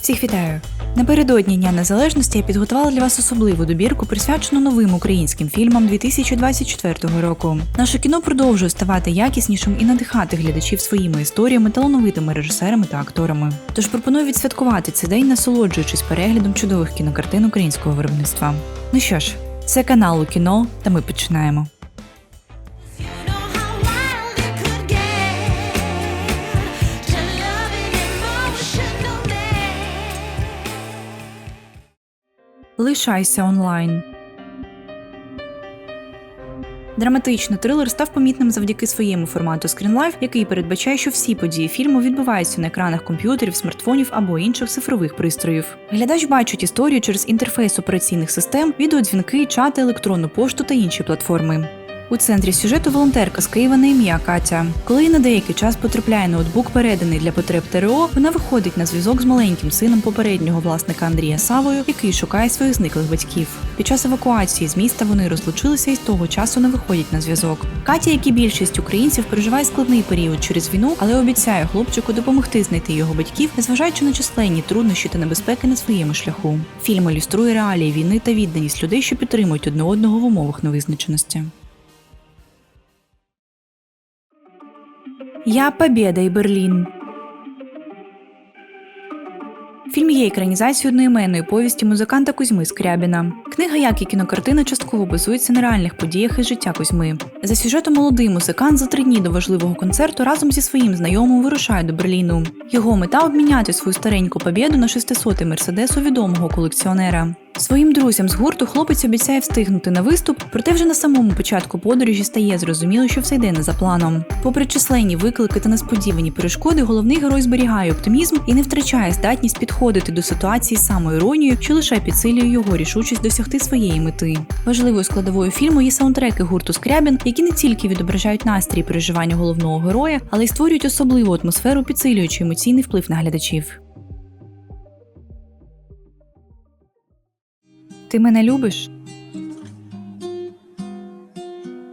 Всіх вітаю! Напередодні Дня Незалежності я підготувала для вас особливу добірку, присвячену новим українським фільмам 2024 року. Наше кіно продовжує ставати якіснішим і надихати глядачів своїми історіями, талановитими режисерами та акторами. Тож пропоную відсвяткувати цей день, насолоджуючись переглядом чудових кінокартин українського виробництва. Ну що ж, це канал у кіно, та ми починаємо. Лишайся онлайн. Драматичний трилер став помітним завдяки своєму формату скрінлайф, який передбачає, що всі події фільму відбуваються на екранах комп'ютерів, смартфонів або інших цифрових пристроїв. Глядач бачить історію через інтерфейс операційних систем, відеодзвінки, чати, електронну пошту та інші платформи. У центрі сюжету волонтерка з Києва на ім'я Катя. Коли на деякий час потрапляє ноутбук, переданий для потреб ТРО, вона виходить на зв'язок з маленьким сином попереднього власника Андрія Савою, який шукає своїх зниклих батьків. Під час евакуації з міста вони розлучилися і з того часу не виходять на зв'язок. Катя, як і більшість українців, переживає складний період через війну, але обіцяє хлопчику допомогти знайти його батьків, незважаючи на численні труднощі та небезпеки на своєму шляху. Фільм ілюструє реалії війни та відданість людей, що підтримують одне одного в умовах невизначеності. Я Побєда і Берлін. Фільм є екранізацією одноіменної повісті музиканта Кузьми Скрябіна. Книга, як і кінокартина, частково базується на реальних подіях із життя Кузьми. За сюжетом молодий музикант за три дні до важливого концерту разом зі своїм знайомим вирушає до Берліну. Його мета обміняти свою стареньку побєду на 600-й мерседес у відомого колекціонера. Своїм друзям з гурту хлопець обіцяє встигнути на виступ, проте вже на самому початку подорожі стає зрозуміло, що все йде не за планом. Попри численні виклики та несподівані перешкоди, головний герой зберігає оптимізм і не втрачає здатність підходити до ситуації самоіронією, що лише підсилює його рішучість досягти своєї мети. Важливою складовою фільму є саундтреки гурту Скрябін, які не тільки відображають настрій переживання головного героя, але й створюють особливу атмосферу, підсилюючи емоційний вплив на глядачів. Ти мене любиш?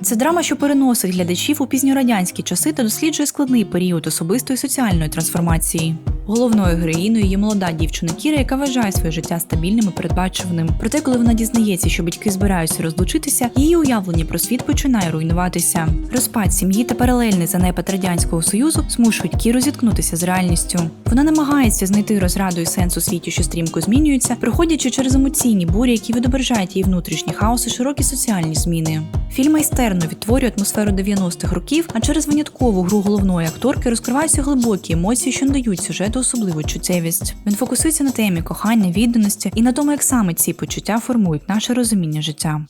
Це драма, що переносить глядачів у пізньорадянські часи та досліджує складний період особистої соціальної трансформації. Головною героїною є молода дівчина Кіра, яка вважає своє життя стабільним і передбачуваним. Проте, коли вона дізнається, що батьки збираються розлучитися, її уявлення про світ починає руйнуватися. Розпад сім'ї та паралельний занепад радянського союзу змушують Кіру зіткнутися з реальністю. Вона намагається знайти розраду і сенс у світі, що стрімко змінюється, проходячи через емоційні бурі, які відображають її внутрішні хаос і широкі соціальні зміни. Фільм майстерно відтворює атмосферу 90-х років, а через виняткову гру головної акторки розкриваються глибокі емоції, що надають сюжету особливу чуттєвість. Він фокусується на темі кохання, відданості і на тому, як саме ці почуття формують наше розуміння життя.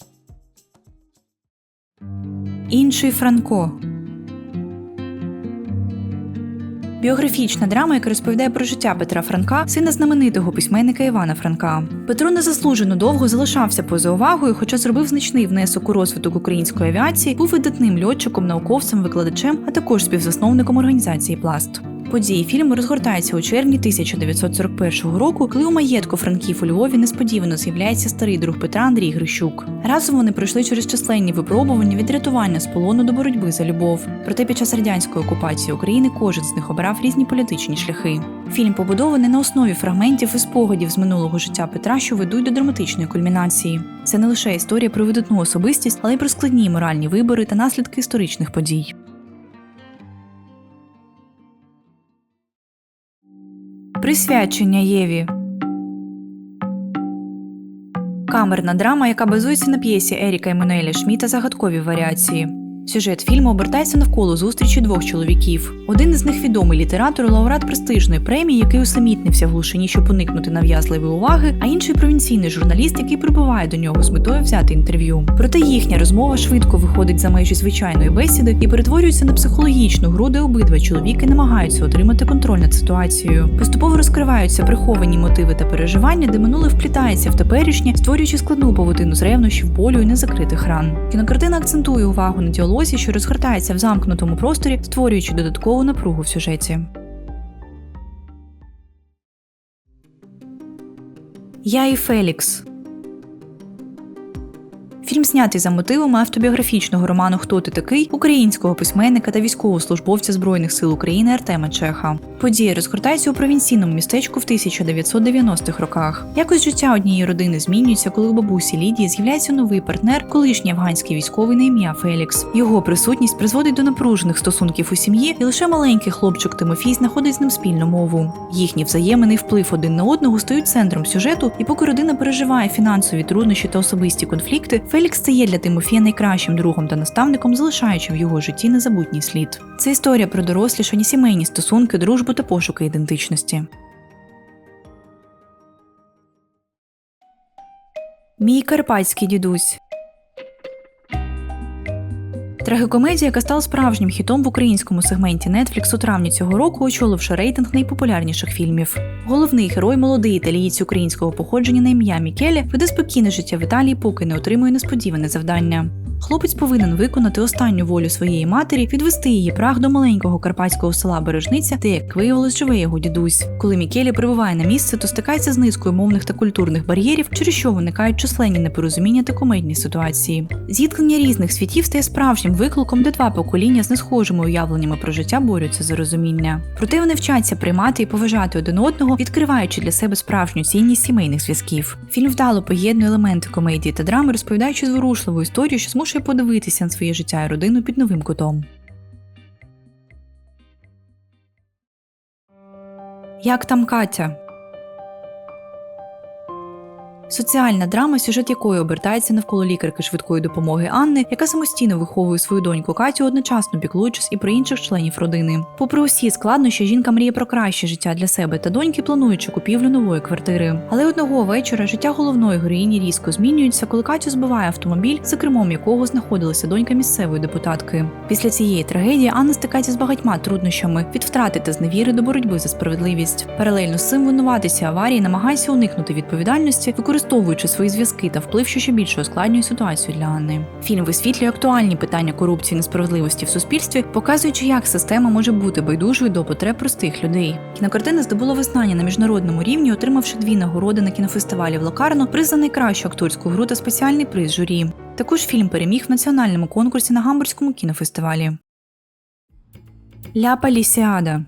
Інший Франко Біографічна драма, яка розповідає про життя Петра Франка, сина знаменитого письменника Івана Франка. Петро незаслужено довго залишався поза увагою, хоча зробив значний внесок у розвиток української авіації, був видатним льотчиком, науковцем, викладачем, а також співзасновником організації Пласт. Події фільму розгортаються у червні 1941 року, коли у маєтку Франків у Львові несподівано з'являється старий друг Петра Андрій Грищук. Разом вони пройшли через численні випробування від рятування з полону до боротьби за любов. Проте під час радянської окупації України кожен з них обирав різні політичні шляхи. Фільм побудований на основі фрагментів і спогадів з минулого життя Петра, що ведуть до драматичної кульмінації. Це не лише історія про видатну особистість, але й про складні моральні вибори та наслідки історичних подій. Присвячення Єві. Камерна драма, яка базується на п'єсі Еріка Еммануеля Шміта Загадкові варіації. Сюжет фільму обертається навколо зустрічі двох чоловіків. Один із них відомий літератор, лауреат престижної премії, який усамітнився в глушині, щоб уникнути нав'язливої уваги, а інший провінційний журналіст, який прибуває до нього з метою взяти інтерв'ю. Проте їхня розмова швидко виходить за межі звичайної бесіди і перетворюється на психологічну гру, де обидва чоловіки намагаються отримати контроль над ситуацією. Поступово розкриваються приховані мотиви та переживання, де минуле вплітається в теперішнє, створюючи складну павутину з ревнощів, болю і незакритих ран. Кінокартина акцентує увагу на діалозі, що розгортається в замкнутому просторі, створюючи додаткову напругу в сюжеті. Я і Фелікс. Фільм знятий за мотивами автобіографічного роману Хто ти такий українського письменника та військовослужбовця Збройних сил України Артема Чеха. Події розгортаються у провінційному містечку в 1990-х роках. Якось життя однієї родини змінюється, коли у бабусі Лідії з'являється новий партнер, колишній афганський військовий на ім'я Фелікс. Його присутність призводить до напружених стосунків у сім'ї, і лише маленький хлопчик Тимофій знаходить з ним спільну мову. Їхні взаємини вплив один на одного стають центром сюжету, і поки родина переживає фінансові труднощі та особисті конфлікти, Фелікс стає для Тимофія найкращим другом та наставником, залишаючи в його житті незабутній слід. Це історія про дорослішані сімейні стосунки, дружбу та пошуки ідентичності. Мій карпатський дідусь. Трагікомедія, яка стала справжнім хітом в українському сегменті Netflix у травні цього року, очоливши рейтинг найпопулярніших фільмів. Головний герой, молодий італієць українського походження на ім'я Мікелі, веде спокійне життя в Італії, поки не отримує несподіване завдання. Хлопець повинен виконати останню волю своєї матері, відвести її прах до маленького карпатського села Бережниця, де, як виявилось, живе його дідусь. Коли Мікелі прибуває на місце, то стикається з низкою мовних та культурних бар'єрів, через що виникають численні непорозуміння та комедні ситуації. Зіткнення різних світів стає справжнім викликом, де два покоління з несхожими уявленнями про життя борються за розуміння. Проте вони вчаться приймати і поважати один одного, відкриваючи для себе справжню цінність сімейних зв'язків. Фільм вдало поєднує елементи комедії та драми, розповідаючи зворушливу історію, що змушує подивитися на своє життя і родину під новим кутом. Як там Катя? Соціальна драма, сюжет якої обертається навколо лікарки швидкої допомоги Анни, яка самостійно виховує свою доньку Катю, одночасно піклуючись і про інших членів родини. Попри усі складнощі, жінка мріє про краще життя для себе та доньки, плануючи купівлю нової квартири. Але одного вечора життя головної героїні різко змінюється, коли Катю збиває автомобіль, за кермом якого знаходилася донька місцевої депутатки. Після цієї трагедії Анна стикається з багатьма труднощами від втрати та зневіри до боротьби за справедливість. Паралельно з цим винуватися аварії намагається уникнути відповідальності, свої зв'язки та вплив, що ще більше ускладнює ситуацію для Анни. Фільм висвітлює актуальні питання корупції і несправедливості в суспільстві, показуючи, як система може бути байдужою до потреб простих людей. Кінокартина здобула визнання на міжнародному рівні, отримавши дві нагороди на кінофестивалі в Локарно, приз за найкращу акторську гру та спеціальний приз журі. Також фільм переміг в національному конкурсі на Гамбурзькому кінофестивалі. Ля Палісіада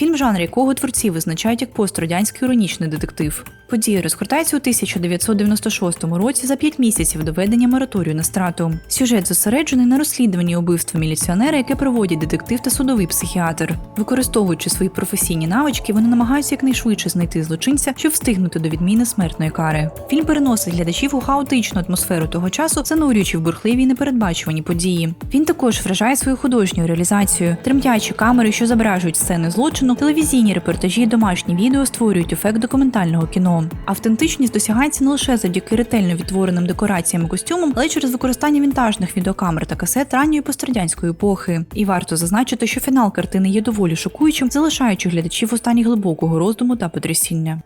Фільм, жанр якого творці визначають як пострадянський іронічний детектив. Події розгортаються у 1996 році за п'ять місяців до ведення мораторію на страту. Сюжет зосереджений на розслідуванні убивства міліціонера, яке проводять детектив та судовий психіатр. Використовуючи свої професійні навички, вони намагаються якнайшвидше знайти злочинця, щоб встигнути до відміни смертної кари. Фільм переносить глядачів у хаотичну атмосферу того часу, занурюючи в бурхливі й непередбачувані події. Він також вражає свою художньою реалізацією, тремтячі камери, що зображують сцени злочину, телевізійні репортажі, і домашні відео створюють ефект документального кіно. Автентичність досягається не лише завдяки ретельно відтвореним декораціям і костюмам, але й через використання вінтажних відеокамер та касет ранньої пострадянської епохи. І варто зазначити, що фінал картини є доволі шокуючим, залишаючи глядачів у стані глибокого роздуму та потрясіння.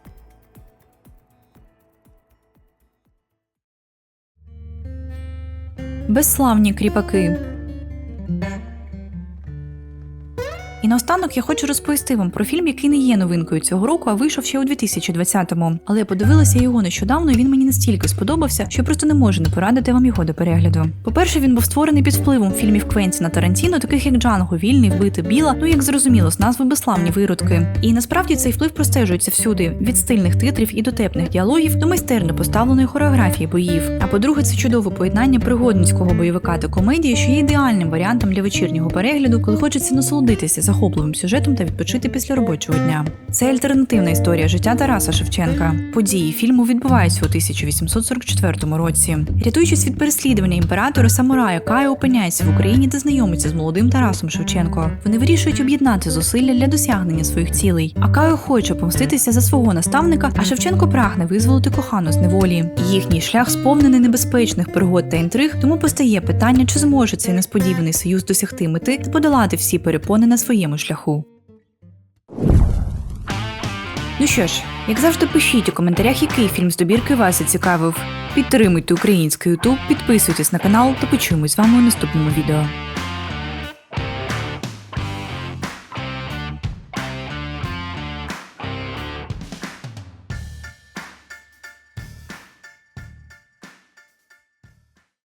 Безславні кріпаки. Наостанок я хочу розповісти вам про фільм, який не є новинкою цього року, а вийшов ще у 2020-му. Але я подивилася його нещодавно, і він мені настільки сподобався, що просто не можу не порадити вам його до перегляду. По-перше, він був створений під впливом фільмів Квентіна Тарантіно, таких як Джанго, Вільний, Вбити Біла, ну як зрозуміло, з назви безславні виродки. І насправді цей вплив простежується всюди від стильних титрів і дотепних діалогів до майстерно поставленої хореографії боїв. А по-друге, це чудове поєднання пригодницького бойовика та комедії, що є ідеальним варіантом для вечірнього перегляду, коли хочеться насолодитися захопливим сюжетом та відпочити після робочого дня. Це альтернативна історія життя Тараса Шевченка. Події фільму відбуваються у 1844 році. Рятуючись від переслідування імператора, самурая Кая опиняється в Україні та знайомиться з молодим Тарасом Шевченко. Вони вирішують об'єднати зусилля для досягнення своїх цілей. А Каю хоче помститися за свого наставника, а Шевченко прагне визволити кохану з неволі. Їхній шлях сповнений небезпечних пригод та інтриг, тому постає питання, чи зможе цей несподіваний союз досягти мети та подолати всі перепони на своєму шляху. Ну що ж, як завжди, пишіть у коментарях, який фільм з добірки вас зацікавив. Підтримуйте український Ютуб, підписуйтесь на канал та почуємось з вами у наступному відео.